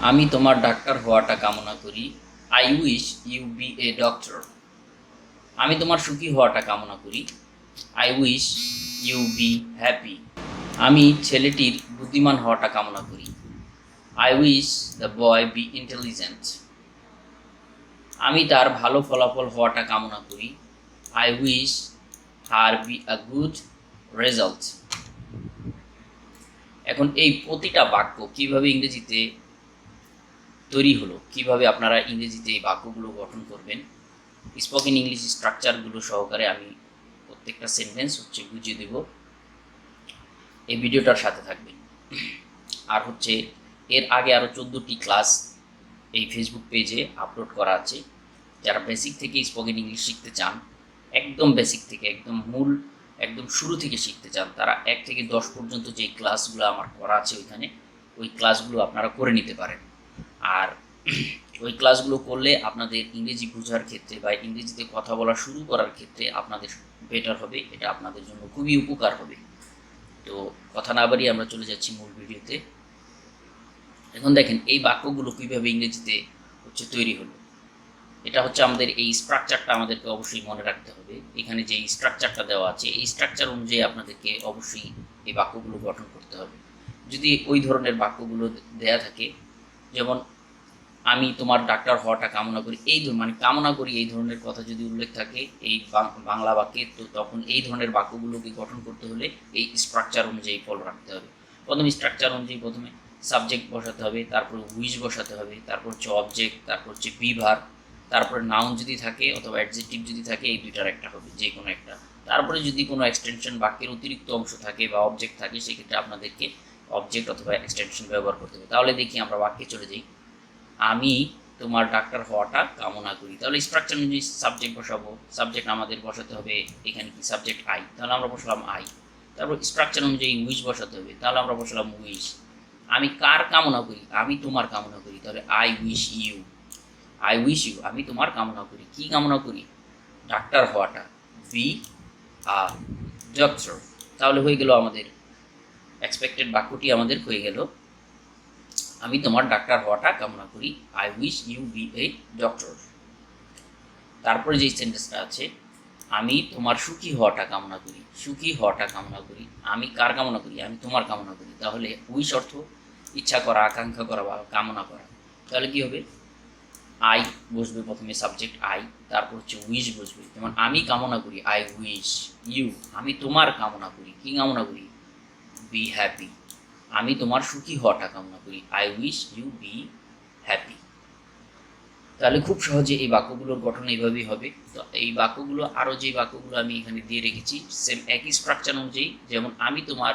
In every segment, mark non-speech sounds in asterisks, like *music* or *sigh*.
আমি তোমার ডাক্তার হওয়াটা কামনা করি। I wish you be a doctor আমি তোমার সুখী হওয়াটা কামনা করি। I wish you be happy আমি ছেলেটির বুদ্ধিমান হওয়াটা কামনা করি। I wish the boy be intelligent আমি তার ভালো ফলাফল হওয়াটা কামনা করি। I wish her be a good result এখন এই প্রতিটা বাক্য কীভাবে ইংরেজিতে তৈরি হলো, কীভাবে আপনারা ইংরেজিতে এই বাক্যগুলো গঠন করবেন স্পোকেন ইংলিশ স্ট্রাকচারগুলো সহকারে আমি প্রত্যেকটা সেন্টেন্স হচ্ছে বুঝিয়ে দেব। এই ভিডিওটার সাথে থাকবেন। আর হচ্ছে, এর আগে আরও চোদ্দোটি ক্লাস এই ফেসবুক পেজে আপলোড করা আছে। যারা বেসিক থেকে স্পোকেন ইংলিশ শিখতে চান, একদম বেসিক থেকে, একদম মূল, একদম শুরু থেকে শিখতে চান, তারা এক থেকে দশ পর্যন্ত যে ক্লাসগুলো আমার করা আছে ওইখানে, ওই ক্লাসগুলো আপনারা করে নিতে পারেন। আর *clears throat* ওই ক্লাসগুলো করলে আপনাদের ইংরেজি বোঝার ক্ষেত্রে বা ইংরেজিতে কথা বলা শুরু করার ক্ষেত্রে আপনাদের বেটার হবে, এটা আপনাদের জন্য খুবই উপকার হবে। তো কথা না বাড়িয়ে আমরা চলে যাচ্ছি মূল ভিডিওতে। এখন দেখেন, এই বাক্যগুলো কীভাবে ইংরেজিতে হচ্ছে তৈরি হলো। এটা হচ্ছে আমাদের এই স্ট্রাকচারটা আমাদেরকে অবশ্যই মনে রাখতে হবে। এখানে যে স্ট্রাকচারটা দেওয়া আছে, এই স্ট্রাকচার অনুযায়ী আপনাদেরকে অবশ্যই এই বাক্যগুলো গঠন করতে হবে। যদি ওই ধরনের বাক্যগুলো দেয়া থাকে, যেমন আমি তোমার ডাক্তার হওয়াটা কামনা করি, এই মানে কামনা করি এই ধরনের কথা যদি উল্লেখ থাকে, এই বাংলা বাক্যে, তো তখন এই ধরনের বাক্যগুলোকে গঠন করতে হলে এই স্ট্রাকচার অনুযায়ী ফলো রাখতে হবে। প্রথমে স্ট্রাকচার অনুযায়ী প্রথমে সাবজেক্ট বসাতে হবে, তারপর উইশ বসাতে হবে, তারপর হচ্ছে অবজেক্ট তারপর হচ্ছে বিভার, তারপরে নাউন যদি থাকে অথবা অ্যাডজেক্টিভ যদি থাকে, এই দুইটার একটা হবে, যে কোনো একটা। তারপরে যদি কোনো এক্সটেনশন বাক্যের অতিরিক্ত অংশ থাকে বা অবজেক্ট থাকে, সেক্ষেত্রে আপনাদেরকে অবজেক্ট অথবা এক্সটেনশন ব্যবহার করতে হবে। তাহলে দেখি আমরা বাক্যে চলে যাই। আমি তোমার ডাক্তার হওয়াটা কামনা করি। তাহলে স্ট্রাকচার অনুযায়ী সাবজেক্ট বসাবো। সাবজেক্ট আমাদের বসাতে হবে, এখানে কি সাবজেক্ট আই তাহলে আমরা বসালাম আই তারপর স্ট্রাকচার অনুযায়ী উইশ বসাতে হবে? তাহলে আমরা বসালাম উইশ আমি কার কামনা করি? আমি তোমার কামনা করি। তাহলে I wish you I wish you আমি তোমার কামনা করি। কি কামনা করি? ডাক্তার হওয়াটা। বি আর ডক্টর তাহলে হয়ে গেল আমাদের এক্সপেক্টেড বাক্যটি আমাদের হয়ে গেল। আমি তোমার ডাক্তার হওয়াটা কামনা করি। I wish you be a doctor তারপরে যে সেন্টেন্সটা আছে, আমি তোমার সুখী হওয়াটা কামনা করি। সুখী হওয়াটা কামনা করি। আমি কার কামনা করি? আমি তোমার কামনা করি। তাহলে উইশ অর্থ ইচ্ছা করা, আকাঙ্ক্ষা করা বা কামনা করা। তাহলে কি হবে? আই বসবে প্রথমে সাবজেক্ট আই তারপর হচ্ছে উইশ বসবে। যেমন আমি কামনা করি আই উইশ ইউ আমি তোমার কামনা করি, কি কামনা করি? বি হ্যাপি আমি তোমার সুখী হওয়াটা কামনা করি। I wish you be happy তাহলে খুব সহজে এই বাক্যগুলোর গঠন এইভাবেই হবে। তো এই বাক্যগুলো, আরও যে বাক্যগুলো আমি এখানে দিয়ে রেখেছি সেম একই স্ট্রাকচার অনুযায়ী, যেমন আমি তোমার,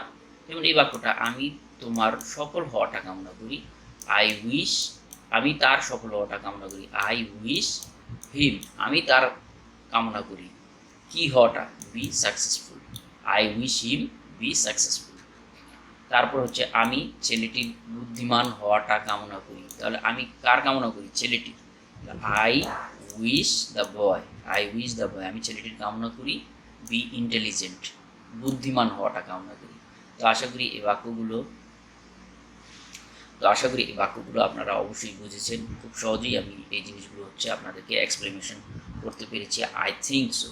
যেমন এই বাক্যটা, আমি তোমার সফল হওয়াটা কামনা করি। আই উইশ আমি তার সফল হওয়াটা কামনা করি। আই উইশ হিম আমি তার কামনা করি। কি হওয়াটা? Be successful I wish him be successful তারপর হচ্ছে আমি ছেলেটির বুদ্ধিমান হওয়াটা কামনা করি। তাহলে আমি কার কামনা করি? ছেলেটির। I wish the boy I wish the boy আমি ছেলেটির কামনা করি বি ইন্টেলিজেন্ট বুদ্ধিমান হওয়াটা কামনা করি। তো আশা করি এই বাক্যগুলো, তো আশা করি এই বাক্যগুলো আপনারা অবশ্যই বুঝেছেন। খুব সহজেই আমি এই জিনিসগুলো হচ্ছে আপনাদেরকে এক্সপ্লেনেশন করতে পেরেছি। I think so